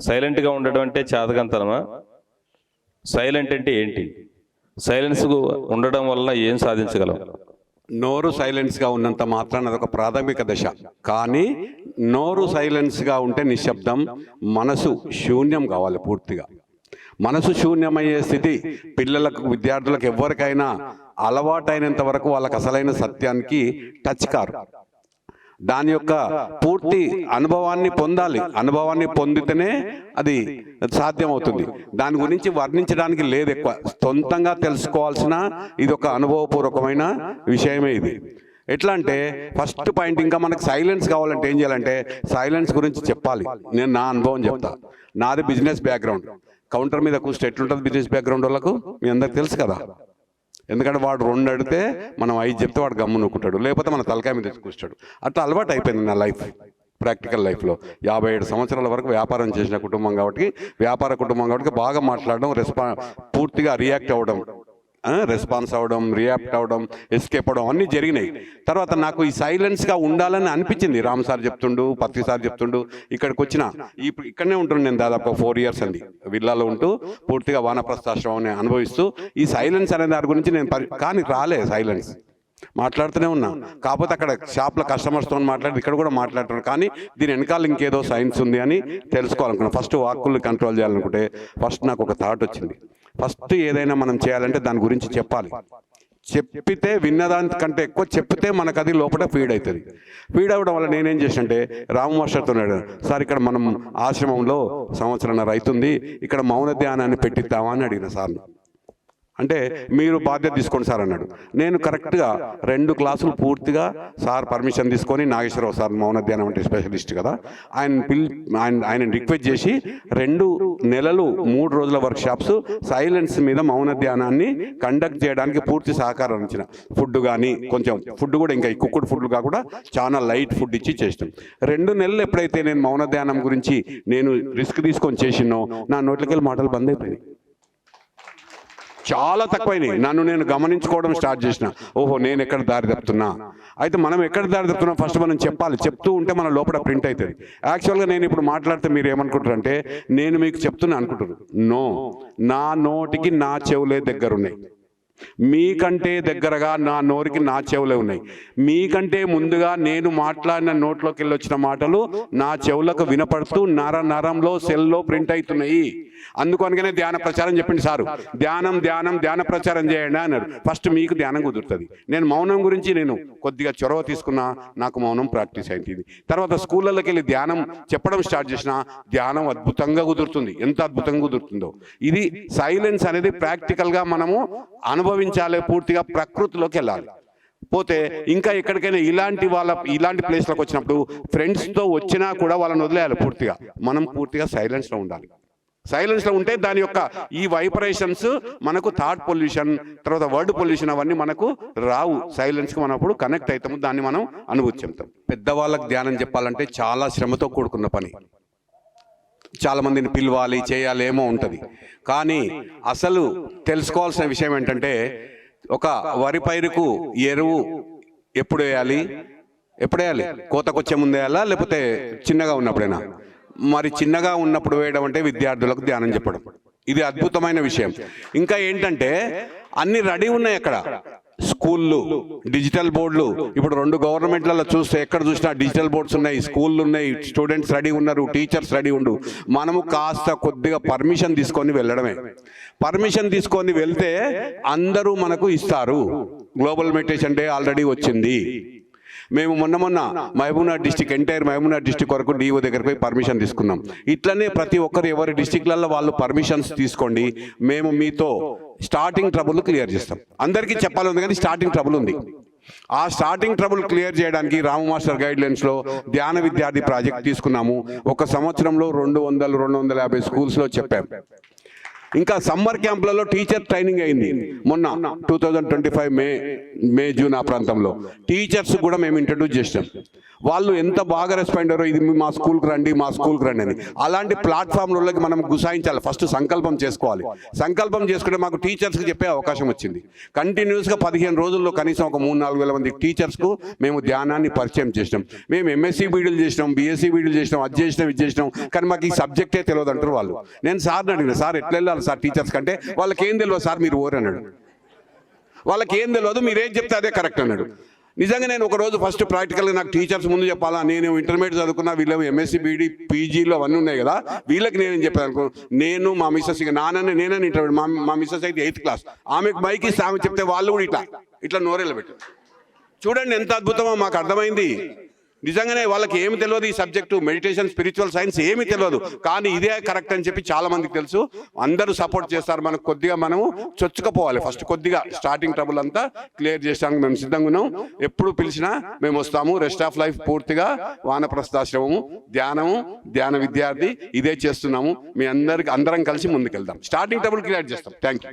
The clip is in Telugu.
సైలెంట్గా ఉండడం అంటే చేతకంతనమా సైలెంట్ అంటే ఏంటి? సైలెన్స్ ఉండడం వలన ఏం సాధించగలం? నోరు సైలెన్స్గా ఉన్నంత మాత్రాన అదొక ప్రాథమిక దశ. కానీ నోరు సైలెన్స్గా ఉంటే నిశ్శబ్దం మనసు శూన్యం కావాలి పూర్తిగా. మనసు శూన్యమయ్యే స్థితి పిల్లలకు విద్యార్థులకు ఎవరికైనా అలవాటైనంత వరకు వాళ్ళకి అసలైన సత్యానికి టచ్ కారు. దాని యొక్క పూర్తి అనుభవాన్ని పొందాలి. అనుభవాన్ని పొందితేనే అది సాధ్యమవుతుంది. దాని గురించి వర్ణించడానికి లేదు ఎక్కువ. సొంతంగా తెలుసుకోవాల్సిన ఇది ఒక అనుభవపూర్వకమైన విషయమే ఇది. ఎట్లా అంటే ఫస్ట్ పాయింట్ ఇంకా మనకు సైలెన్స్ కావాలంటే ఏం చేయాలంటే సైలెన్స్ గురించి చెప్పాలి. నేను నా అనుభవం చెప్తా. నాది బిజినెస్ బ్యాక్గ్రౌండ్. కౌంటర్ మీద కూర్చో ఎట్లుంటుంది బిజినెస్ బ్యాక్గ్రౌండ్ వాళ్ళకు? మీ అందరికి తెలుసు కదా. ఎందుకంటే వాడు రెండు అడిగితే మనం ఐదు చెప్తే వాడు గమ్ము నొక్కుంటాడు. లేకపోతే మన తలకాయ మీద కూర్చుంటాడు అట్లా అలవాటు అయిపోయింది నా లైఫ్ ప్రాక్టికల్ లైఫ్లో. యాభై ఏడు సంవత్సరాల వరకు వ్యాపారం చేసిన కుటుంబం కాబట్టి వ్యాపార కుటుంబం కాబట్టి బాగా మాట్లాడడం రెస్పా పూర్తిగా రియాక్ట్ అవ్వడం. రెస్పాన్స్ అవ్వడం రియాక్ట్ అవ్వడం ఎస్కేప్ అవడం అన్నీ జరిగినాయి. తర్వాత నాకు ఈ సైలెన్స్గా ఉండాలని అనిపించింది. రామ్ సార్ చెప్తుండు పత్రి సార్ చెప్తుండు ఇక్కడికి వచ్చిన. ఇప్పుడు ఇక్కడనే ఉంటుండే నేను దాదాపు ఫోర్ ఇయర్స్ అండి. విల్లాలో ఉంటూ పూర్తిగా వానప్రస్థాశ్రమం అనుభవిస్తూ ఈ సైలెన్స్ అనే దాని గురించి నేను కానీ రాలే సైలెన్స్. మాట్లాడుతూనే ఉన్నా. కాకపోతే అక్కడ షాప్లో కస్టమర్స్తో మాట్లాడి ఇక్కడ కూడా మాట్లాడుతున్నాను కానీ దీని వెనకాల ఇంకేదో సైన్స్ ఉంది అని తెలుసుకోవాలనుకున్నాను ఫస్ట్ వాక్కుల్ని కంట్రోల్ చేయాలనుకుంటే ఫస్ట్ నాకు ఒక థాట్ వచ్చింది. ఫస్ట్ ఏదైనా మనం చేయాలంటే దాని గురించి చెప్పాలి. చెప్పితే విన్నదానికంటే ఎక్కువ చెప్తే మనకు అది లోపల ఫీడ్ అవుతుంది ఫీడ్ అవ్వడం వల్ల నేనేం చేసినంటే రామ మాస్టర్తో సార్ ఇక్కడ మనం ఆశ్రమంలో సంవత్సరం రైతుంది ఇక్కడ మౌన ధ్యానాన్ని పెట్టిద్దామా? అని అడిగిన సార్ని. అంటే మీరు బాధ్యత తీసుకోండి సార్ అన్నాడు. నేను కరెక్ట్గా రెండు క్లాసులు పూర్తిగా సార్ పర్మిషన్ తీసుకొని నాగేశ్వరరావు సార్ మౌన ధ్యానం అంటే స్పెషలిస్ట్ కదా ఆయన పిల్ ఆయన ఆయన రిక్వెస్ట్ చేసి రెండు నెలలు మూడు రోజుల వర్క్ షాప్స్ సైలెన్స్ మీద మౌన ధ్యానాన్ని కండక్ట్ చేయడానికి పూర్తి సహకారం ఇచ్చిన ఫుడ్ కానీ కొంచెం ఫుడ్ కూడా ఇంకా కుక్కుడు ఫుడ్ కూడా చాలా లైట్ ఫుడ్ ఇచ్చి చేసినాం. రెండు నెలలు ఎప్పుడైతే నేను మౌన ధ్యానం గురించి నేను రిస్క్ తీసుకొని చేసినో నా నోట్లకెళ్ళి మాటలు బంద్ అయిపోయినాయి. చాలా తక్కువైనాయి. నన్ను నేను గమనించుకోవడం స్టార్ట్ చేసిన. ఓహో నేను ఎక్కడ దారి తప్పుతున్నా? అయితే మనం ఎక్కడ దారి తప్పుతున్నా? ఫస్ట్ మనం చెప్పాలి. చెప్తూ ఉంటే మన లోపల ప్రింట్ అవుతుంది. యాక్చువల్గా నేను ఇప్పుడు మాట్లాడితే మీరు ఏమనుకుంటారంటే నేను మీకు చెప్తున్నా అనుకుంటున్నారు నో నా నోటికి నా చెవులే దగ్గర ఉన్నాయి మీకంటే దగ్గరగా నా నోరికి నా చెవులే ఉన్నాయి. మీకంటే ముందుగా నేను మాట్లాడిన నోట్లోకి వెళ్ళి వచ్చిన మాటలు నా చెవులకు వినపడుతూ నర నరంలో సెల్లో ప్రింట్ అవుతున్నాయి. అందుకనగానే ధ్యాన ప్రచారం చెప్పింది సారు. ధ్యానం ధ్యానం ధ్యాన ప్రచారం చేయండి అన్నారు. ఫస్ట్ మీకు ధ్యానం కుదురుతుంది. నేను మౌనం గురించి నేను కొద్దిగా చొరవ తీసుకున్నా నాకు మౌనం ప్రాక్టీస్ అయింది తర్వాత స్కూళ్ళకి వెళ్ళి ధ్యానం చెప్పడం స్టార్ట్ చేసిన ధ్యానం అద్భుతంగా కుదురుతుంది. ఎంత అద్భుతంగా కుదురుతుందో. ఇది సైలెన్స్ అనేది ప్రాక్టికల్గా మనము అనుభవించాలి పూర్తిగా ప్రకృతిలోకి వెళ్ళాలి. పోతే ఇంకా ఎక్కడికైనా ఇలాంటి వాళ్ళ ఇలాంటి ప్లేస్లకు వచ్చినప్పుడు ఫ్రెండ్స్తో వచ్చినా కూడా వాళ్ళని వదిలేయాలి పూర్తిగా. మనం పూర్తిగా సైలెన్స్లో ఉండాలి. సైలెన్స్లో ఉంటే దాని యొక్క ఈ వైబ్రేషన్స్ మనకు థాట్ పొల్యూషన్ తర్వాత వర్డ్ పొల్యూషన్ అవన్నీ మనకు రావు. సైలెన్స్కి మనం అప్పుడు కనెక్ట్ అవుతాము దాన్ని మనం అనుభూతి చెందుతాం పెద్దవాళ్ళకి ధ్యానం చెప్పాలంటే చాలా శ్రమతో కూడుకున్న పని. చాలామందిని పిలవాలి చేయాలి ఏమో ఉంటుంది. కానీ అసలు తెలుసుకోవాల్సిన విషయం ఏంటంటే ఒక వరి పైరుకు ఎరువు ఎప్పుడు వేయాలి? ఎప్పుడు వేయాలి? కోతకొచ్చే ముందు వేయాలా? లేకపోతే చిన్నగా ఉన్నప్పుడేనా? మరి చిన్నగా ఉన్నప్పుడు వేయడం అంటే విద్యార్థులకు ధ్యానం చెప్పడం. ఇది అద్భుతమైన విషయం. ఇంకా ఏంటంటే అన్ని రెడీ ఉన్నాయి అక్కడ. స్కూళ్ళు డిజిటల్ బోర్డులు. ఇప్పుడు రెండు గవర్నమెంట్లలో చూస్తే ఎక్కడ చూసినా డిజిటల్ బోర్డ్స్ ఉన్నాయి స్కూళ్ళు ఉన్నాయి స్టూడెంట్స్ రెడీ ఉన్నారు టీచర్స్ రెడీ ఉండు. మనము కాస్త కొద్దిగా పర్మిషన్ తీసుకొని వెళ్ళడమే. పర్మిషన్ తీసుకొని వెళ్తే అందరూ మనకు ఇస్తారు. గ్లోబల్ మెడిటేషన్ డే ఆల్రెడీ వచ్చింది. మేము మొన్న మొన్న Mahabubnagar district entire Mahabubnagar district వరకు డిఓ దగ్గరికి పోయి పర్మిషన్ తీసుకున్నాం. ఇట్లనే ప్రతి ఒక్కరు ఎవరి డిస్టిక్లలో వాళ్ళు పర్మిషన్స్ తీసుకోండి. మేము మీతో స్టార్టింగ్ ట్రబుల్ క్లియర్ చేస్తాం. అందరికీ చెప్పాలి ఉంది కానీ స్టార్టింగ్ ట్రబుల్ ఉంది. ఆ స్టార్టింగ్ ట్రబుల్ క్లియర్ చేయడానికి రాము మాస్టర్ గైడ్ లైన్స్లో ధ్యాన విద్యార్థి ప్రాజెక్ట్ తీసుకున్నాము. ఒక సంవత్సరంలో రెండు వందలు రెండు వందల యాభై స్కూల్స్లో చెప్పాం. ఇంకా సమ్మర్ క్యాంపులలో టీచర్ ట్రైనింగ్ అయింది. మొన్న two thousand twenty five May May June ఆ ప్రాంతంలో. టీచర్స్ కూడా మేము ఇంట్రడ్యూస్ చేసినాం. వాళ్ళు ఎంత బాగా రెస్పాండ్ అయ్యారో ఇది మా స్కూల్కి రండి మా స్కూల్కి రండి అని. అలాంటి ప్లాట్ఫామ్లలోకి మనం గుసాయించాలి. ఫస్ట్ సంకల్పం చేసుకోవాలి. సంకల్పం చేసుకుంటే మాకు టీచర్స్కి చెప్పే అవకాశం వచ్చింది. కంటిన్యూస్గా పదిహేను రోజుల్లో కనీసం ఒక మూడు నాలుగు వేల మంది టీచర్స్కు మేము ధ్యానాన్ని పరిచయం చేసినాం. మేము ఎంఎస్సీ బీడీలు చేసినాం బీఎస్సీ బీడీలు చేసినాం అది చేసినాం ఇది చేసినాం. కానీ మాకు ఈ సబ్జెక్టే తెలియదు అంటారు వాళ్ళు. నేను సార్ని అడిగిన సార్ ఎట్లా వెళ్ళాలి? సార్ టీచర్స్ కంటే వాళ్ళకి ఏం తెలియదు సార్ మీరు ఓరన్నాడు వాళ్ళకి ఏం తెలియదు మీరు ఏం చెప్తే అదే కరెక్ట్ అన్నాడు. నిజంగా నేను ఒక రోజు ఫస్ట్ ప్రాక్టికల్గా నాకు టీచర్స్ ముందు చెప్పాలా నేను ఇంటర్మీడియట్ చదువుకున్నా వీళ్ళు ఎంఎస్సీ బీడీ పీజీలో అవన్నీ ఉన్నాయి కదా వీళ్ళకి నేనేం చెప్పాను అనుకో నేను మా మిస్సెస్ ఇక నాన్నని నేనని ఇంటర్మీడియట్ మా మా మిస్సెస్ అయితే ఎయిత్ క్లాస్ ఆమెకు మైక్ ఇస్తే ఆమె చెప్తే వాళ్ళు కూడా ఇట్లా ఇట్లా నోరెళ్ళబెట్టారు. చూడండి ఎంత అద్భుతమో మాకు అర్థమైంది. నిజంగానే వాళ్ళకి ఏమి తెలియదు ఈ సబ్జెక్టు మెడిటేషన్ స్పిరిచువల్ సైన్స్ ఏమి తెలియదు. కానీ ఇదే కరెక్ట్ అని చెప్పి చాలా మందికి తెలుసు. అందరూ సపోర్ట్ చేస్తారు మనకు కొద్దిగా మనము చొచ్చుకపోవాలి ఫస్ట్ కొద్దిగా. స్టార్టింగ్ ట్రబుల్ అంతా క్లియర్ చేసానికి మేము సిద్ధంగా ఉన్నాం. ఎప్పుడు పిలిచినా మేము వస్తాము. రెస్ట్ ఆఫ్ లైఫ్ పూర్తిగా వానప్రస్థాశ్రమము ధ్యానము ధ్యాన విద్యార్థి ఇదే చేస్తున్నాము. మీ అందరికి అందరం కలిసి ముందుకెళ్దాం. స్టార్టింగ్ ట్రబుల్ క్లియర్ చేస్తాం. Thank you